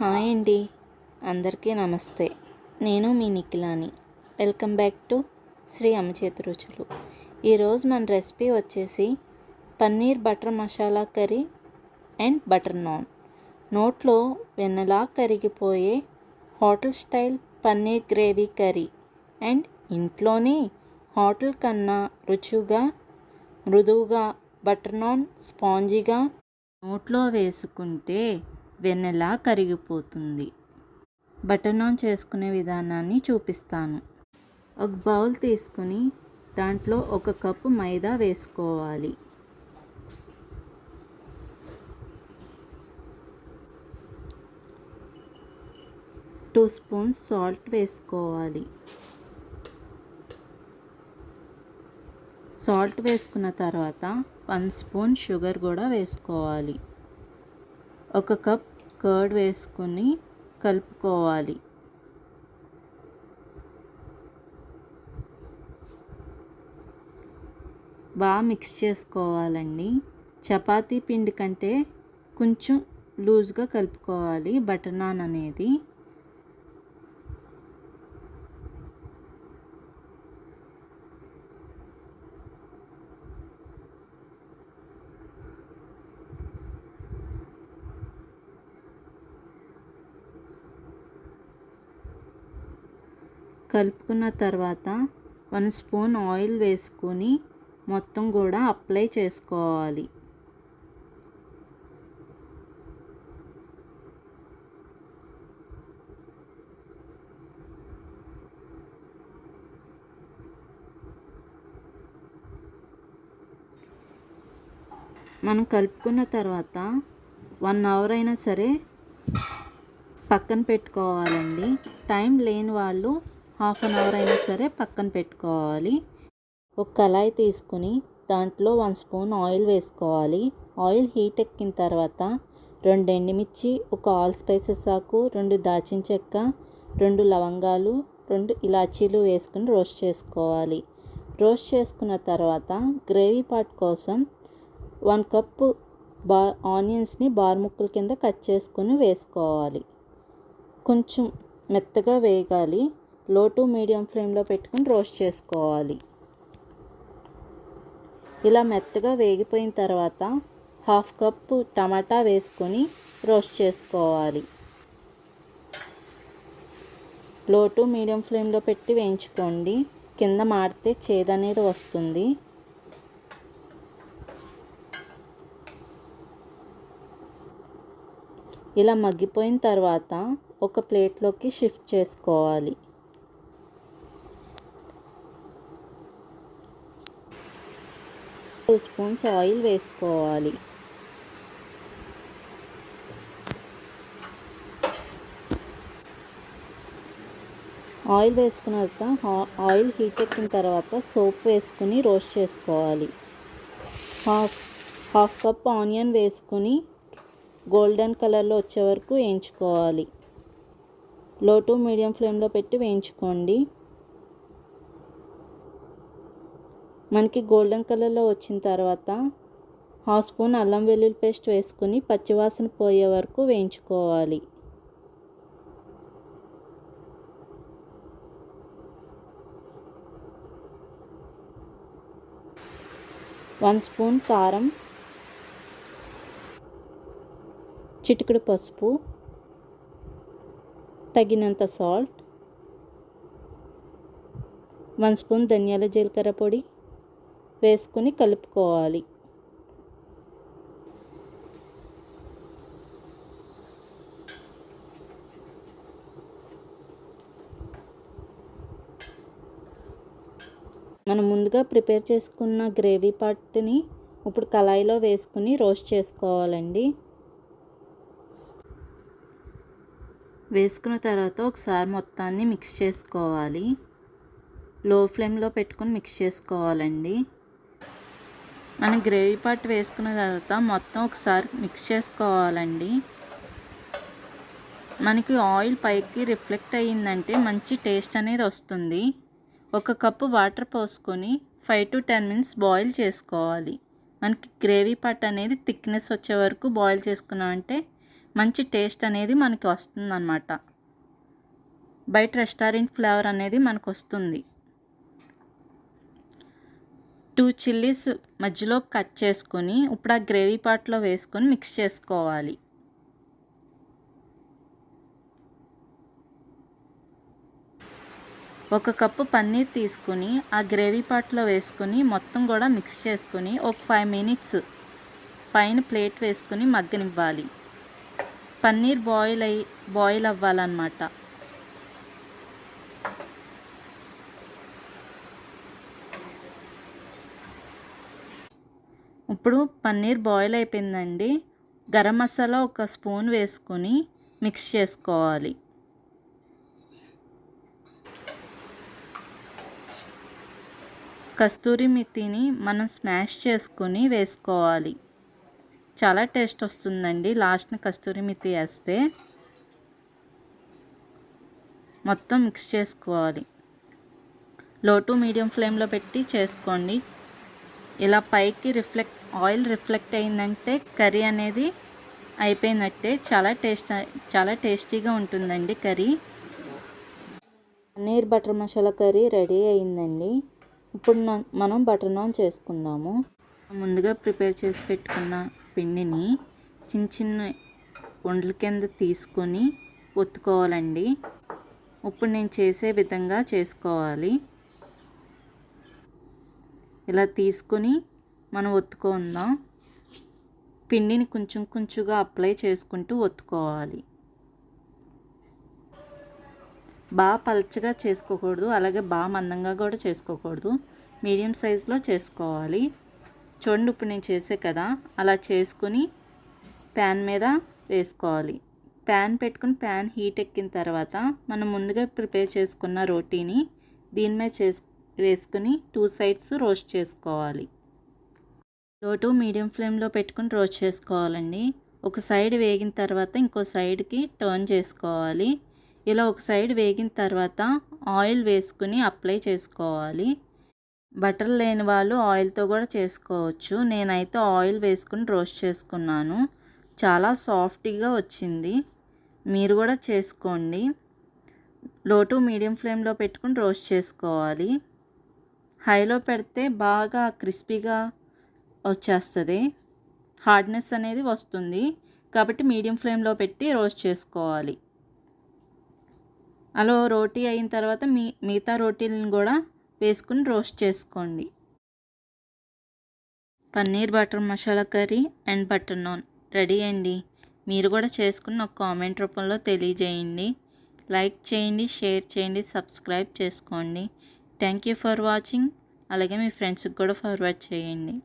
Hi అండి. అందరికీ నమస్తే. నేను మీ నిఖిలాని. వెల్కమ్ బ్యాక్ టు శ్రీ అమ్మచేతి రుచులు. ఈరోజు మన రెసిపీ వచ్చేసి paneer butter masala curry and butter naan. నోట్లో వెన్నలా కరిగిపోయే hotel style paneer gravy curry and ఇంట్లోనే హోటల్ కన్నా రుచిగా మృదువుగా బటర్ నాన్ స్పాంజీగా నోట్లో వేసుకుంటే వెన్నెలా కరిగిపోతుంది. బటర్ నాన్ చేసుకునే విధానాన్ని చూపిస్తాను. ఒక బౌల్ తీసుకుని దాంట్లో ఒక కప్పు మైదా వేసుకోవాలి. టూ స్పూన్స్ సాల్ట్ వేసుకోవాలి. సాల్ట్ వేసుకున్న తర్వాత వన్ స్పూన్ షుగర్ కూడా వేసుకోవాలి. ఒక కప్ కర్డ్ వేసుకొని కలుపుకోవాలి. బాగా మిక్స్ చేసుకోవాలండి. చపాతీ పిండి కంటే కొంచెం లూజ్గా కలుపుకోవాలి. బటర్ నాన్ అనేది కలుపుకున్న తర్వాత వన్ స్పూన్ ఆయిల్ వేసుకొని మొత్తం కూడా అప్లై చేసుకోవాలి. మనం కలుపుకున్న తర్వాత వన్ అవర్ అయినా సరే పక్కన పెట్టుకోవాలండి. టైం లేని వాళ్ళు హాఫ్ అన్ అవర్ అయినా సరే పక్కన పెట్టుకోవాలి. ఒక కళాయి తీసుకుని దాంట్లో వన్ స్పూన్ ఆయిల్ వేసుకోవాలి. ఆయిల్ హీట్ ఎక్కిన తర్వాత రెండు ఎండుమిర్చి ఒక ఆల్ స్పైసెస్ ఆకు రెండు దాచిన చెక్క రెండు లవంగాలు రెండు ఇలాచీలు వేసుకుని రోస్ట్ చేసుకోవాలి. రోస్ట్ చేసుకున్న తర్వాత గ్రేవీ పాట్ కోసం వన్ కప్పు బా ఆనియన్స్ని బార్ ముక్కల కింద కట్ చేసుకొని వేసుకోవాలి. కొంచెం మెత్తగా వేగాలి. లో టు మీడియం ఫ్లేమ్లో పెట్టుకుని రోస్ట్ చేసుకోవాలి. ఇలా మెత్తగా వేగిపోయిన తర్వాత హాఫ్ కప్పు టమాటా వేసుకొని రోస్ట్ చేసుకోవాలి. లో టు మీడియం ఫ్లేమ్లో పెట్టి వేయించుకోండి. కింద మాడితే చేదనేది వస్తుంది. ఇలా మగ్గిపోయిన తర్వాత ఒక ప్లేట్లోకి షిఫ్ట్ చేసుకోవాలి. టూ స్పూన్స్ ఆయిల్ వేసుకోవాలి. ఆయిల్ వేసుకున్నాక ఆయిల్ హీట్ ఎక్కిన తర్వాత సోప్ వేసుకుని రోస్ట్ చేసుకోవాలి. హాఫ్ హాఫ్ కప్ ఆనియన్ వేసుకుని గోల్డెన్ కలర్లో వచ్చే వరకు వేయించుకోవాలి. లో టు మీడియం ఫ్లేమ్లో పెట్టి వేయించుకోండి. మనకి గోల్డెన్ కలర్లో వచ్చిన తర్వాత హాఫ్ స్పూన్ అల్లం వెల్లుల్లి పేస్ట్ వేసుకుని పచ్చివాసన పోయే వరకు వేయించుకోవాలి. వన్ స్పూన్ కారం చిటికెడు పసుపు తగినంత సాల్ట్ వన్ స్పూన్ ధనియాల జీలకర్ర పొడి వేసుకుని కలుపుకోవాలి. మనం ముందుగా ప్రిపేర్ చేసుకున్న గ్రేవీ పార్ట్ని ఇప్పుడు కళాయిలో వేసుకుని రోస్ట్ చేసుకోవాలండి. వేసుకున్న తర్వాత ఒకసారి మొత్తాన్ని మిక్స్ చేసుకోవాలి. లో ఫ్లేమ్లో పెట్టుకొని మిక్స్ చేసుకోవాలండి. మనం గ్రేవీ పార్ట్ వేసుకున్న తర్వాత మొత్తం ఒకసారి మిక్స్ చేసుకోవాలండి. మనకి ఆయిల్ పైకి రిఫ్లెక్ట్ అయ్యిందంటే మంచి టేస్ట్ అనేది వస్తుంది. ఒక కప్పు వాటర్ పోసుకొని five to ten minutes boil చేసుకోవాలి. మనకి గ్రేవీ పార్ట్ అనేది థిక్నెస్ వచ్చే వరకు బాయిల్ చేసుకున్నామంటే మంచి టేస్ట్ అనేది మనకి వస్తుందన్నమాట. బయట రెస్టారెంట్ ఫ్లేవర్ అనేది మనకు వస్తుంది టూ చిల్లీస్ మధ్యలో కట్ చేసుకొని ఇప్పుడు ఆ గ్రేవీ పాట్లో వేసుకొని మిక్స్ చేసుకోవాలి. ఒక కప్పు పన్నీర్ తీసుకుని ఆ గ్రేవీ పాట్లో వేసుకొని మొత్తం కూడా మిక్స్ చేసుకొని ఒక ఫైవ్ మినిట్స్ పైన ప్లేట్ వేసుకొని మగ్గనివ్వాలి. పన్నీర్ బాయిల్ అయి బాయిల్ అవ్వాలన్నమాట. ఇప్పుడు పన్నీర్ బాయిల్ అయిపోయిందండి. గరం మసాలా ఒక స్పూన్ వేసుకొని మిక్స్ చేసుకోవాలి. కస్తూరి మితిని మనం స్మాష్ చేసుకొని వేసుకోవాలి. చాలా టేస్ట్ వస్తుందండి లాస్ట్న కస్తూరి మితి వేస్తే. మొత్తం మిక్స్ చేసుకోవాలి. లో టు మీడియం ఫ్లేమ్లో పెట్టి చేసుకోండి. ఇలా పైకి రిఫ్లెక్ట్ ఆయిల్ రిఫ్లెక్ట్ అయిందంటే కర్రీ అనేది అయిపోయినట్టే. చాలా టేస్ట్ చాలా టేస్టీగా ఉంటుందండి curry. Paneer butter masala curry ready అయిందండి. ఇప్పుడు మనం బటర్ నాన్ చేసుకుందాము. ముందుగా ప్రిపేర్ చేసి పెట్టుకున్న పిండిని చిన్న చిన్న ఒండ్ల కింద తీసుకొని ఒత్తుకోవాలండి. ఇప్పుడు నేను చేసే విధంగా చేసుకోవాలి. ఇలా తీసుకొని మనం ఒత్తుకుందాం. పిండిని కొంచెం కొంచెంగా అప్లై చేసుకుంటూ ఒత్తుకోవాలి. బాగా పలచగా చేసుకోకూడదు అలాగే బాగా మందంగా కూడా చేసుకోకూడదు. మీడియం సైజులో చేసుకోవాలి. చూడండి ఇప్పుడు నేను చేసే కదా అలా చేసుకుని ప్యాన్ మీద వేసుకోవాలి. ప్యాన్ పెట్టుకుని ప్యాన్ హీట్ ఎక్కిన తర్వాత మనం ముందుగా ప్రిపేర్ చేసుకున్న రోటీని దీని మీద చేసు వేసుకుని టూ సైడ్స్ రోస్ట్ చేసుకోవాలి. లో టు మీడియం ఫ్లేమ్లో పెట్టుకుని రోస్ట్ చేసుకోవాలండి. ఒక సైడ్ వేగిన తర్వాత ఇంకో సైడ్కి టర్న్ చేసుకోవాలి. ఇలా ఒక సైడ్ వేగిన తర్వాత ఆయిల్ వేసుకుని అప్లై చేసుకోవాలి. బటర్ లేని వాళ్ళు ఆయిల్తో కూడా చేసుకోవచ్చు. నేనైతే ఆయిల్ వేసుకుని రోస్ట్ చేసుకున్నాను. చాలా సాఫ్టీగా వచ్చింది. మీరు కూడా చేసుకోండి. లో టు మీడియం ఫ్లేమ్లో పెట్టుకుని రోస్ట్ చేసుకోవాలి. హైలో పెడితే బాగా క్రిస్పీగా వచ్చేస్తుంది. హార్డ్నెస్ అనేది వస్తుంది. కాబట్టి మీడియం ఫ్లేమ్లో పెట్టి రోస్ట్ చేసుకోవాలి. అలా రోటీ అయిన తర్వాత మీ మిగతా రోటీలను కూడా వేసుకుని రోస్ట్ చేసుకోండి. Paneer butter masala curry and butter naan ready అండి. మీరు కూడా చేసుకుని ఒక కామెంట్ రూపంలో తెలియజేయండి. లైక్ చేయండి షేర్ చేయండి సబ్స్క్రైబ్ చేసుకోండి. Thank you for watching. అలాగే మీ ఫ్రెండ్స్కి కూడా ఫార్వర్డ్ చేయండి.